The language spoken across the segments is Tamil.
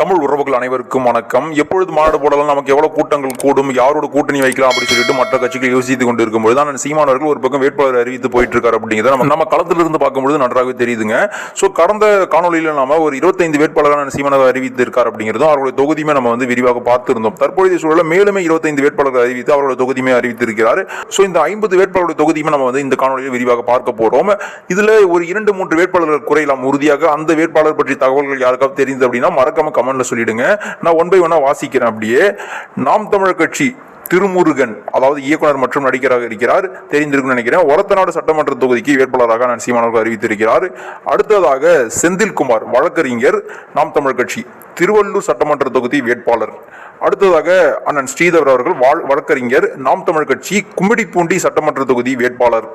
தமிழ் உறவுகள் அனைவருக்கும் வணக்கம். எப்பொழுது மாநாடு போடலாம் நமக்கு எவ்வளவு கூட்டங்கள் கூடும் யாரோட கூட்டணி வைக்கலாம் அப்படின்னு சொல்லிட்டு மற்ற கட்சிகள் யோசித்துக் கொண்டு இருக்கும்போது தான் சீமானவர்கள் ஒரு பக்கம் வேட்பாளர் அறிவித்து போயிட்டு இருக்காரு அப்படிங்கிறத நம்ம நம்ம களத்துல இருந்து பார்க்கும்போது நன்றாகவே தெரியுதுங்க. ஸோ கடந்த காணொலியில் நாம ஒரு இருபத்தைந்து வேட்பாளரான சீமானவர் அறிவித்து இருக்கார் அப்படிங்கிறதும் அவருடைய தொகுதியுமே நம்ம வந்து விரிவாக பார்த்திருந்தோம். தற்போதைய சூழலில் மேலுமே இருபத்தைந்து வேட்பாளர்கள் அறிவித்து அவரோட தொகுதியுமே அறிவித்திருக்கிறார். ஸோ இந்த ஐம்பது வேட்பாளருடைய தொகுதியுமே நம்ம வந்து இந்த காணொலியில் விரிவாக பார்க்க போறோம். இதுல ஒரு இரண்டு மூன்று வேட்பாளர்கள் குறையலாம் உறுதியாக. அந்த வேட்பாளர் பற்றி தகவல்கள் யாருக்காவது தெரிந்தது அப்படின்னா மறக்காம கமெண்ட்ல சொல்லிடுங்க. நான் ஒன் பை ஒன்னா வாசிக்கிறேன் அப்படியே. நாம் தமிழர் கட்சி திருமுருகன் அதாவது இயக்குனர் மற்றும் நடிகராக இருக்கிறார் தெரிந்திருக்கும்னு நினைக்கிறேன். ஒரத்தநாடு சட்டமன்ற தொகுதிக்கு வேட்பாளராக நான் சீமானவர்கள் அறிவித்திருக்கிறார். அடுத்ததாக செந்தில்குமார் வழக்கறிஞர் நாம் தமிழர் கட்சி. திருவள்ளூர் சட்டமன்ற தொகுதி வேட்பாளர். அடுத்ததாக அண்ணன் ஸ்ரீதர் அவர்கள் வாழ் வழக்கறிஞர் நாம் தமிழர் கட்சி கும்மிடிப்பூண்டி சட்டமன்ற தொகுதி வேட்பாளர்.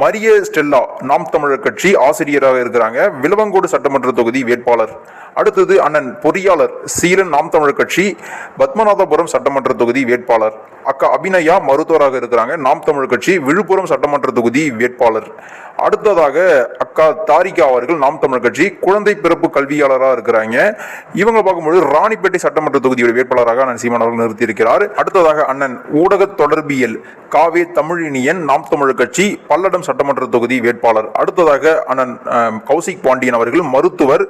மரிய ஸ்டெல்லா நாம் தமிழர் கட்சி ஆசிரியராக இருக்கிறாங்க. விலவங்கோடு சட்டமன்ற தொகுதி வேட்பாளர். அடுத்தது அண்ணன் பொறியாளர் சீலன் நாம் தமிழர் கட்சி பத்மநாதபுரம் சட்டமன்ற தொகுதி வேட்பாளர். அக்கா அபிநயா மருத்துவராக இருக்கிறாங்க. நாம் தமிழர் கட்சி விழுப்புரம் சட்டமன்ற தொகுதி வேட்பாளர். அடுத்ததாக அக்கா தாரிகா அவர்கள் நாம் தமிழர் கட்சி குழந்தை பிறப்பு கல்வியாளராக இருக்கிறாங்க. இவங்க பார்க்கும்போது ராணிப்பேட்டை சட்டமன்ற தொகுதியுடைய வேட்பாளராக அண்ணன் சீமான் அவர்கள் நிறுத்தியிருக்கிறார். அடுத்ததாக அண்ணன் ஊடக தொடர்பியல் காவே தமிழினியன் நாம் தமிழர் கட்சி பல்லடம் சட்டமன்ற தொகுதி வேட்பாளர். அடுத்ததாக அண்ணன் கௌசிக் பாண்டியன் அவர்கள் மருத்துவர்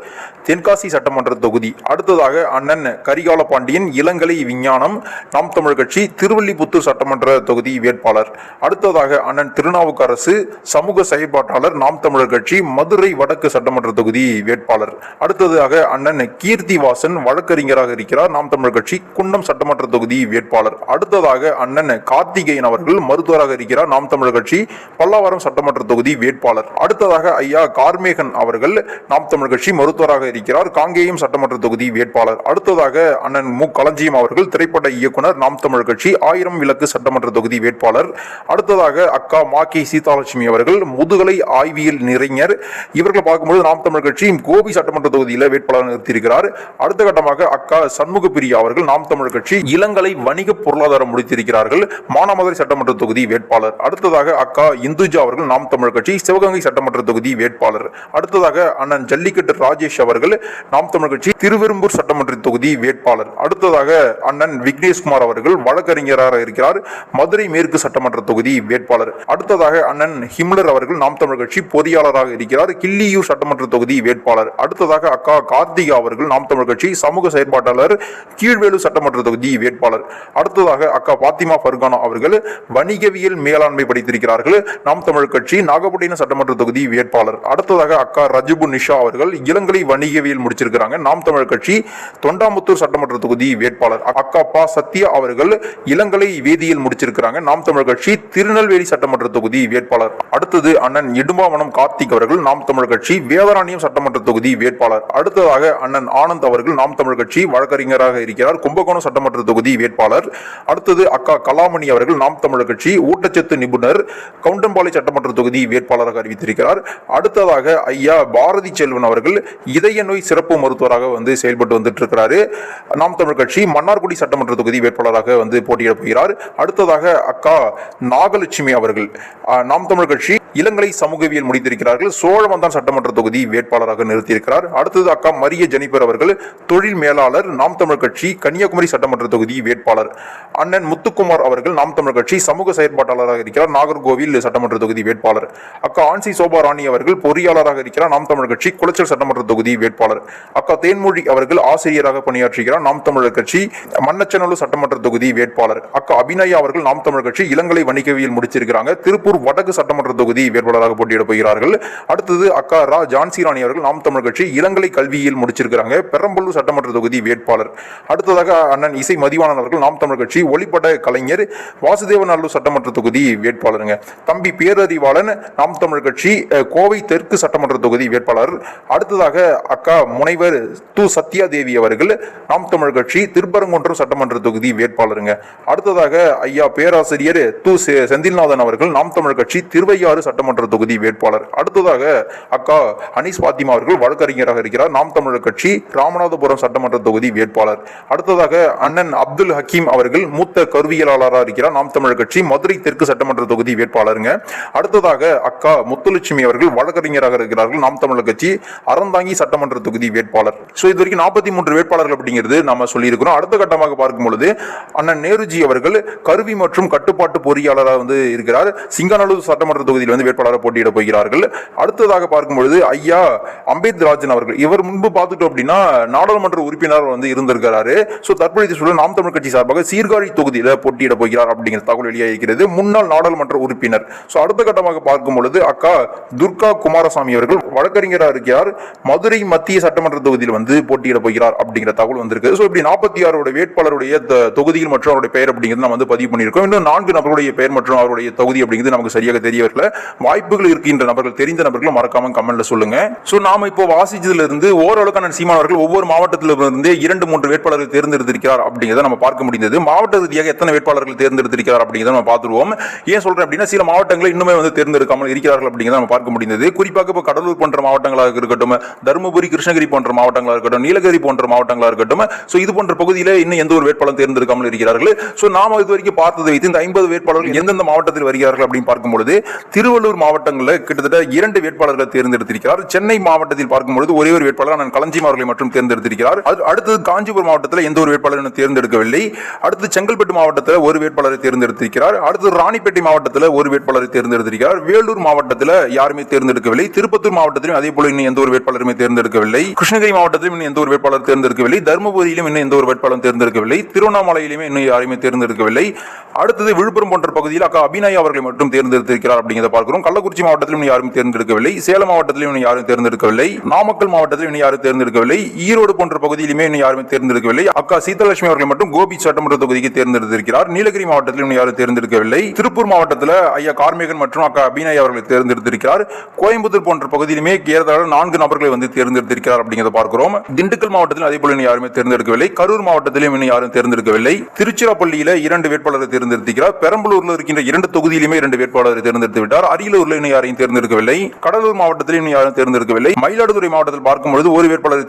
தென்காசி சட்டமன்ற தொகுதி. அடுத்ததாக அண்ணன் கரிகால பாண்டியன் இளங்கலை விஞ்ஞானம் நாம் தமிழர் கட்சி திருவள்ளிபுத்தூர் சட்டமன்ற தொகுதி வேட்பாளர். அடுத்ததாக அண்ணன் திருநாவுக்கரசு சமூக செயற்பாட்டாளர் நாம் தமிழர் கட்சி மதுரை வடக்கு சட்டமன்ற தொகுதி வேட்பாளர். அடுத்ததாக அண்ணன் கீர்த்திவாசன் வழக்கறிஞராக இருக்கிறார். நாம் தமிழர் கட்சி குன்னம் சட்டமன்ற தொகுதி வேட்பாளர். அடுத்ததாக அண்ணன் கார்த்திகேயன் அவர்கள் மருத்துவராக இருக்கிறார். நாம் தமிழர் கட்சி பல்லாவரம் சட்டமன்ற தொகுதி வேட்பாளர். அடுத்ததாக ஐயா கார்மேகன் அவர்கள் நாம் தமிழர் கட்சி மருத்துவராக இருக்கிறார். காங்கேயம் சட்டமன்ற தொகுதி வேட்பாளர். அடுத்ததாக அண்ணன் மு. களஞ்சியம் அவர்கள் திரைப்பட இயக்குனர். நாம் தமிழர் கட்சி ஆயிரம் விளக்கு சட்டமன்ற தொகுதி வேட்பாளர். அடுத்ததாக அக்கா மா. கே. சீதாலட்சுமி அவர்கள் முதுகலை ஆய்வியல் நிறைஞர். இவர்கள் பார்க்கும்போது நாம் தமிழர் கட்சி கோபி சட்டமன்ற தொகுதியில் வேட்பாளர் நிறுத்தியிருக்கிறார். அடுத்த கட்டமாக அக்கா சண்முக பிரியா அவர்கள் நாம் தமிழர் கட்சி இளங்கலை வணிக பொருளாதாரம் முடித்திருக்கிறார்கள். மானாமதுரை சட்டமன்ற தொகுதி வேட்பாளர். அடுத்ததாக அக்கா இந்துஜா அவர்கள் நாம் தமிழர் கட்சி சிவகங்கை சட்டமன்ற தொகுதி வேட்பாளர். அடுத்ததாக அண்ணன் ஜல்லிக்கட்டு ராஜேஷ் அவர்கள் நாம் தமிழர் கட்சி திருவெரும்பூர் சட்டமன்ற தொகுதி வேட்பாளர். அடுத்ததாக அண்ணன் விக்னேஷ்குமார் அவர்கள் வழக்கறிஞராக இருக்கிறார். மதுரை மேற்கு சட்டமன்ற தொகுதி வேட்பாளர். அடுத்ததாக அண்ணன் ஹிம்லர் அவர்கள் நாம் தமிழர் கட்சி பொறியாளராக இருக்கிறார். கிள்ளியூர் சட்டமன்ற தொகுதி வேட்பாளர். அடுத்ததாக அக்கா கார்த்திகா அவர்கள் நாம் தமிழ் தமிழ் கட்சி சமூக செயற்பாட்டாளர் கீழ்வேலு சட்டமன்ற தொகுதி வேட்பாளர். அடுத்ததாக அக்கா பாத்திமா ஃபர்கானா அவர்கள் வணிகவியல் மேலாண்மை படித்திருக்கிறார்கள். நாம் தமிழ் கட்சி நாகப்பட்டினம் சட்டமன்ற தொகுதி வேட்பாளர். அடுத்ததாக அக்கா ரஜிபு நிஷா அவர்கள் இளங்கலை வணிகவியல் முடிச்சிருக்கிறாங்க. நாம் தமிழ் கட்சி தொண்டாமுத்தூர் சட்டமன்ற தொகுதி வேட்பாளர். அக்கா பா சத்யா அவர்கள் இளங்கலை வேதியியல் முடிச்சிருக்கிறாங்க. நாம் தமிழ் கட்சி திருநெல்வேலி சட்டமன்ற தொகுதி வேட்பாளர். அடுத்தது அண்ணன் இடும்பாவனம் கார்த்திக் அவர்கள். நாம் தமிழ் கட்சி வேதராணியம் சட்டமன்ற தொகுதி வேட்பாளர். அடுத்ததாக அண்ணன் ஆனந்த் அவர்கள் நாம் தமிழ் கட்சி வழக்கறிஞராக இருக்கிறார். கும்பகோணம் சட்டமன்ற தொகுதி வேட்பாளர். அடுத்தது அக்கா கலாமணி அவர்கள் நாம் தமிழர் கட்சி ஊட்டச்சத்து நிபுணர் கவுண்டம்பாளைய சட்டமன்ற தொகுதி வேட்பாளராக அறிவித்திருக்கிறார். அடுத்ததாக ஐயா பாரதி செல்வன் அவர்கள் இதய நோய் சிறப்பு மருத்துவராக வந்து செயல்பட்டு வந்துட்டு இருக்கிறாரு நாம் தமிழ் கட்சி மன்னார்குடி சட்டமன்ற தொகுதி வேட்பாளராக வந்து போட்டியிட போகிறார். அடுத்ததாக அக்கா நாகலட்சுமி அவர்கள் நாம் தமிழ் கட்சி இளங்கலை சமூகவியல் முடித்திருக்கிறார்கள். சோழவந்தான் சட்டமன்ற தொகுதி வேட்பாளராக நிறுத்தியிருக்கிறார். அடுத்தது அக்கா மரிய ஜெனிபர் அவர்கள் தொழில் மேலாளர் நாம் தமிழர் கட்சி கன்னியாகுமரி சட்டமன்ற தொகுதி வேட்பாளர் அண்ணன் முத்துக்குமார் அவர்கள் நாம் தமிழர் கட்சி சமூக செயற்பாட்டாளராக இருக்கிறார். நாகர்கோவில் சட்டமன்ற தொகுதி வேட்பாளர். அக்கா ஆன்சி சோபா ராணி அவர்கள் பொறியாளராக இருக்கிறார். நாம் தமிழர் கட்சி குளச்சல் சட்டமன்ற தொகுதி வேட்பாளர். அக்கா தேன்மொழி அவர்கள் ஆசிரியராக பணியாற்றுகிறார். நாம் தமிழர் கட்சி மன்னச்சநல்லூர் சட்டமன்ற தொகுதி வேட்பாளர். அக்கா அபிநயா அவர்கள் நாம் தமிழர் கட்சி இளங்கலை வணிகவியல் முடிச்சிருக்கிறாங்க திருப்பூர் வடக்கு சட்டமன்ற தொகுதி வேட்பாளராக போட்டியிட போகிறார்கள். அடுத்தது அக்கா ரா. ஜான்சி ராணி அவர்கள் நாம் தமிழர் கட்சி இளங்கலை கல்வியில் முடிச்சிருக்கிறாங்க. பெரம்பலூர் சட்டமன்ற தொகுதி வேட்பாளர். அடுத்ததாக அண்ணன் இசை மதிவாணன் அவர்கள் நாம் தமிழ் கட்சி ஒளிப்பட கலைஞர் வாசுதேவநல்லூர் சட்டமன்ற தொகுதி வேட்பாளருங்க. தம்பி பேரறிவாளன் நாம் தமிழ் கட்சி கோவை தெற்கு சட்டமன்ற தொகுதி வேட்பாளர். அடுத்ததாக அக்கா முனைவர் து சத்யா தேவி அவர்கள் நாம் தமிழ் கட்சி திருப்பரங்குன்றம் சட்டமன்ற தொகுதி வேட்பாளருங்க. அடுத்ததாக ஐயா பேராசிரியர் து செ- செந்தில்நாதன் அவர்கள் நாம் தமிழ் கட்சி திருவையாறு சட்டமன்ற தொகுதி வேட்பாளர். அடுத்ததாக அக்கா அனிஸ் பாத்திமா அவர்கள் வழக்கறிஞராக இருக்கிறார். நாம் தமிழர் கட்சி ராம் ராமநாதபுரம் சட்டமன்ற தொகுதி வேட்பாளர். அடுத்ததாக அண்ணன் அப்துல் ஹக்கீம் அவர்கள் மூத்த கருவியலாளராக இருக்கிறார். நாம் தமிழர் கட்சி மதுரை தெற்கு சட்டமன்ற தொகுதி வேட்பாளருங்க. அடுத்ததாக அக்கா முத்துலட்சுமி அவர்கள் வழக்கறிஞராக இருக்கிறார்கள். நாம் தமிழர் கட்சி அறந்தாங்கி சட்டமன்ற தொகுதி வேட்பாளர். ஸோ இது வரைக்கும் நாற்பத்தி மூன்று வேட்பாளர்கள் அப்படிங்கிறது நம்ம சொல்லியிருக்கிறோம். அடுத்த கட்டமாக பார்க்கும் பொழுது அண்ணன் நேருஜி அவர்கள் கருவி மற்றும் கட்டுப்பாட்டு பொறியாளராக வந்து இருக்கிறார். சிங்கநல்லூர் சட்டமன்ற தொகுதியில் வந்து வேட்பாளராக போட்டியிட போகிறார்கள். அடுத்ததாக பார்க்கும் பொழுது ஐயா அம்பேத் ராஜன் அவர்கள். இவர் முன்பு பார்த்துட்டோம் அப்படின்னா நாடாளுமன்ற உறுப்பினர் வந்து இருந்திருக்கிறாரு. ஸோ தற்பொழுது சூழல் நாம் தமிழ் கட்சி சார்பாக சீர்காழி தொகுதியில் போட்டியிட போகிறார் அப்படிங்கிற தகவல் வெளியாகிறது முன்னாள் நாடாளுமன்ற உறுப்பினர். ஸோ அடுத்த கட்டமாக பார்க்கும் பொழுது அக்கா துர்கா குமாரசாமி அவர்கள் வழக்கறிஞராக இருக்கிறார். மதுரை மத்திய சட்டமன்ற தொகுதியில் வந்து போட்டியிட போகிறார் அப்படிங்கிற தகவல் வந்திருக்கு. ஸோ இப்படி நாற்பத்தி ஆறோட வேட்பாளருடைய தொகுதியில் தொகுதிகள் மற்றும் அவருடைய பெயர் அப்படிங்கிறது நம்ம வந்து பதிவு பண்ணியிருக்கோம். இன்னும் நான்கு நபர்களுடைய பெயர் மற்றும் அவருடைய தொகுதி அப்படிங்கிறது நமக்கு சரியாக தெரியவில்லை வாய்ப்புகள் இருக்கின்ற நபர்கள் தெரிந்த நபர்கள் மறக்காம கமெண்ட்ல சொல்லுங்க. ஸோ நாம இப்போ வாசிச்சதுல இருந்து ஓரளவுக்கான சீமானவர்கள் ஒவ்வொரு மாவட்டத்தில இருந்து இரண்டு மூன்று வேட்பாளர்கள் தேர்ந்தெடுத்திருக்கிறார் அப்படிங்கிறத நம்ம பார்க்க முடிந்தது. மாவட்ட ரீதியாக எத்தனை வேட்பாளர்கள் தேர்ந்தெடுத்திருக்கிறார் அப்படிங்கிறத நம்ம பார்த்துருவோம். ஏன் சொல்றேன் அப்படின்னா சில மாவட்டங்களில் இன்னுமே வந்து தேர்ந்தெடுக்காமல் இருக்கிறார்கள் அப்படிங்கிறத நம்ம பார்க்க முடிந்தது. குறிப்பாக இப்போ கடலூர் போன்ற மாவட்டங்களாக இருக்கட்டும் தருமபுரி கிருஷ்ணகிரி போன்ற மாவட்டங்களாக இருக்கட்டும் நீலகிரி போன்ற மாவட்டங்களாக இருக்கட்டும் ஸோ இது போன்ற பகுதியில் இன்னும் எந்த ஒரு வேட்பாளர் தேர்ந்தெடுக்காமல் இருக்கிறார்கள். ஸோ நாம இது வரைக்கும் பார்த்ததை வைத்து இந்த ஐம்பது வேட்பாளர்கள் எந்தெந்த மாவட்டத்தில் வருகிறார்கள் அப்படின்னு பார்க்கும்பொழுது திருவள்ளூர் மாவட்டங்களில் கிட்டத்தட்ட இரண்டு வேட்பாளர்கள் தேர்ந்தெடுத்திருக்கிறார். சென்னை மாவட்டத்தில் பார்க்கும்பொழுது ஒரே ஒரு வேட்பாளர் நான் களஞ்சிமார்களை அவர்களை மட்டும் தேர்ந்தெடுத்திருக்கிறார். அடுத்தது காஞ்சிபுரம் மாவட்டத்தில் எந்த ஒரு வேட்பாளரும் தேர்ந்தெடுக்கவில்லை. அடுத்து செங்கல்பட்டு மாவட்டத்தில் ஒரு வேட்பாளரை தேர்ந்தெடுத்திருக்கிறார். அடுத்து ராணிப்பேட்டை மாவட்டத்தில் ஒரு வேட்பாளரை தேர்ந்தெடுத்திருக்கிறார். வேலூர் மாவட்டத்தில் யாருமே தேர்ந்தெடுக்கவில்லை. திருப்பத்தூர் மாவட்டத்திலும் அதே போல இன்னும் எந்த ஒரு வேட்பாளருமே தேர்ந்தெடுக்கவில்லை. கிருஷ்ணகிரி மாவட்டத்திலும் இன்னும் எந்த ஒரு வேட்பாளர் தேர்ந்தெடுக்கவில்லை. தருமபுரியிலும் இன்னும் எந்த ஒரு வேட்பாளரும் தேர்ந்தெடுக்கவில்லை. திருவண்ணாமலையிலுமே இன்னும் யாருமே தேர்ந்தெடுக்கவில்லை. அடுத்தது விழுப்புரம் போன்ற பகுதியில் அக்கா அபிநயா அவர்களை மட்டும் தேர்ந்தெடுத்திருக்கிறார் அப்படிங்கிறத பார்க்கிறோம். கள்ளக்குறிச்சி மாவட்டத்திலும் இன்னும் யாரும் தேர்ந்தெடுக்கவில்லை. சேலம் மாவட்டத்திலும் யாரும் தேர்ந்தெடுக்கவில்லை. நாமக்கல் மாவட்டத்திலும் யாரும் தேர்ந்தெடுக்கவில்லை. ஈரோடு போன்ற பகுதியிலுமே இன்னும் யாருமே தேர்ந்தெடுக்கவில்லை. அக்கா சீதலட்சுமி அவர்கள் மட்டும் கோபி சட்டமன்ற தொகுதிக்கு தேர்ந்தெடுத்திருக்கிறார். நீலகிரி மாவட்டத்திலும் இன்னும் யாரும் தேர்ந்தெடுக்கவில்லை. திருப்பூர் மாவட்டத்தில் ஐயா கார்மேகன் மற்றும் அக்கா அபிநயா அவர்களை தேர்ந்தெடுத்திருக்கிறார். கோயம்புத்தூர் போன்ற பகுதியிலுமே ஏறத்தாழ நான்கு நபர்களை வந்து தேர்ந்தெடுத்திருக்கிறார் அப்படிங்கிறத பார்க்கிறோம். திண்டுக்கல் மாவட்டத்தில் அதே போல இன்னும் யாருமே தேர்ந்தெடுக்கவில்லை. கரூர் மாவட்டத்திலும் இன்னும் யாரும் தேர்ந்தெடுக்கவில்லை. திருச்சிராப்பள்ளியில இரண்டு வேட்பாளரை தேர்ந்தெடுத்திருக்கிறார். பெரம்பலூர்ல இருக்கின்ற இரண்டு தொகுதியிலுமே இரண்டு வேட்பாளரை தேர்ந்தெடுத்து விட்டார். அரியலூர்ல இன்னும் யாரையும் தேர்ந்தெடுக்கவில்லை. கடலூர் மாவட்டத்தில் இன்னும் யாரும் தேர்ந்தெடுக்கவில்லை. மயிலாடுதுறை மாவட்டத்தில் பார்க்கும்போது ஒரு வேட்பாளரை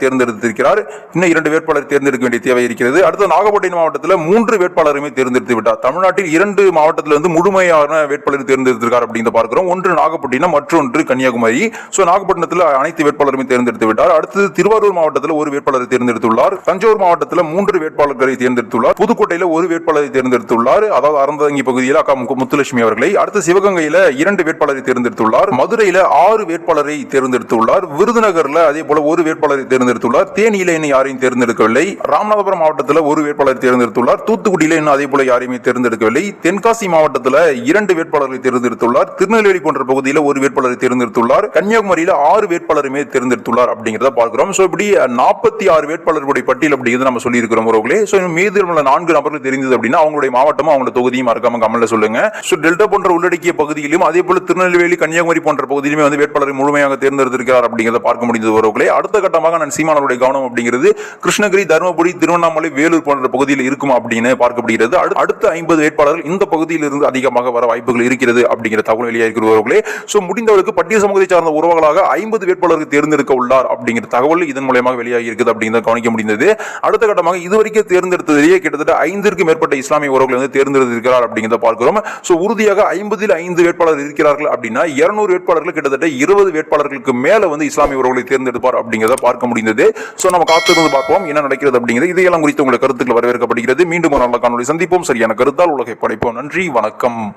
தேர்ந்தெடுத்திருக்கிறார். இன்னும் இரண்டு வேட்பாளர் தேர்ந்தெடுக்க வேண்டிய தேவை இருக்கிறது. அடுத்து நாகப்பட்டினம் மாவட்டத்தில் மூன்று வேட்பாளருமே தேர்ந்தெடுத்து விட்டார். தமிழ்நாட்டில் இரண்டு மாவட்டத்தில் வந்து முழுமையான வேட்பாளர் தேர்ந்தெடுத்திருக்கார் அப்படிங்கிறத பார்க்கிறோம். ஒன்று நாகப்பட்டினம் மற்றொன்று கன்னியாகுமரி. சோ நாகப்பட்டினத்தில் அனைத்து வேட்பாளருமே தேர்ந்தெடுத்து விட்டார். அடுத்தது திருவாரூர் மாவட்டத்தில் ஒரு வேட்பாளரை தேர்ந்தெடுத்துள்ளார். தஞ்சாவூர் மாவட்டத்தில் மூன்று வேட்பாளர்களை தேர்ந்தெடுத்துள்ளார். புதுக்கோட்டையில் ஒரு வேட்பாளரை தேர்ந்தெடுத்துள்ளார். அதாவது அறந்தங்கி பகுதியில் அக்கா முத்துலட்சுமி அவர்களை. அடுத்து சிவகங்கையில் இரண்டு வேட்பாளரை தேர்ந்தெடுத்துள்ளார். மதுரையில் ஆறு வேட்பாளரை தேர்ந்தெடுத்துள்ளார். விருதுநகரில் அதே போல ஒரு வேட்பாளரை தேர்ந்தெடுத்துள்ளார். தேனியில இன்னும் யாரையும் தேர்ந்தெடுக்கவில்லை. ராமநாதபுரம் மாவட்டத்தில் ஒரு வேட்பாளர் தேர்ந்தெடுத்துள்ளார். தூத்துக்குடியில இன்னும் அதே போல யாரையுமே தேர்ந்தெடுக்கவில்லை. தென்காசி மாவட்டத்தில் இரண்டு வேட்பாளர்களை தேர்ந்தெடுத்துள்ளார். திருநெல்வேலி போன்ற பகுதியில் ஒரு வேட்பாளரை தேர்ந்தெடுத்துள்ளார். கன்னியாகுமரியில ஆறு வேட்பாளருமே தேர்ந்தெடுத்துள்ளார் அப்படிங்கிறத பார்க்கிறோம். சோ இப்படி நாற்பத்தி ஆறு வேட்பாளர்களுடைய பட்டியல் அப்படிங்கிறது நம்ம சொல்லியிருக்கிறோம் உறவுகளே ஸோ மீது உள்ள நான்கு நபர்கள் தெரிந்தது அப்படின்னா அவங்களுடைய மாவட்டமும் அவங்களோட தொகுதியும் மறக்காம கமல்ல சொல்லுங்க. சோ டெல்டா போன்ற உள்ளடக்கிய பகுதியிலும் அதே போல திருநெல்வேலி கன்னியாகுமரி போன்ற பகுதியிலுமே வந்து வேட்பாளரை முழுமையாக தேர்ந்தெடுத்திருக்கிறார் அப்படிங்கிறத பார்க்க முடிந்தது உறவுகளே அடுத்த கட்டமாக நான் சீமானவருடைய கவனம் அப்படிங்கிறது கிருஷ்ணகிரி தருமபுரி திருவண்ணாமலை வேலூர் போன்ற பகுதியில் இருக்கும் அப்படின்னு பார்க்கப்படுகிறது. அடுத்த ஐம்பது வேட்பாளர்கள் இந்த பகுதியில் இருந்து அதிகமாக வர வாய்ப்புகள் இருக்கிறது அப்படிங்கிற தகவல் வெளியாகிறவர்களே ஸோ முடிந்தவருக்கு பட்டியல் சமூகத்தை சார்ந்த உறவுகளாக ஐம்பது வேட்பாளர்கள் தேர்ந்தெடுக்க உள்ளார் அப்படிங்கிற தகவல் இதன் மூலமாக வெளியாகி இருக்குது அப்படிங்கிறத கவனிக்க முடிந்தது. அடுத்த கட்டமாக இதுவரைக்கும் தேர்ந்தெடுத்ததிலேயே கிட்டத்தட்ட ஐந்திற்கு மேற்பட்ட இஸ்லாமிய உறவுகளை வந்து தேர்ந்தெடுத்திருக்கிறார் அப்படிங்கிறத பார்க்கிறோம். ஸோ உறுதியாக ஐம்பதில் ஐந்து வேட்பாளர் இருக்கிறார்கள் அப்படின்னா இருநூறு வேட்பாளர்கள் கிட்டத்தட்ட இருபது வேட்பாளர்களுக்கு மேல வந்து இஸ்லாமிய உறவுகளை தேர்ந்தெடுப்பார் அப்படிங்கிறத பார்க்க முடிந்தது. சோ நம்ம காத்திருந்து பார்ப்போம் என்ன நடக்கிறது அப்படிங்கிறது. இதையெல்லாம் குறித்து உங்களுடைய கருத்துக்கள் வரவேற்கப்படுகிறது. மீண்டும் ஒரு நல்ல காணொலி சந்திப்போம். சரியான கருத்தால் உலகை படைப்போம். நன்றி. வணக்கம்.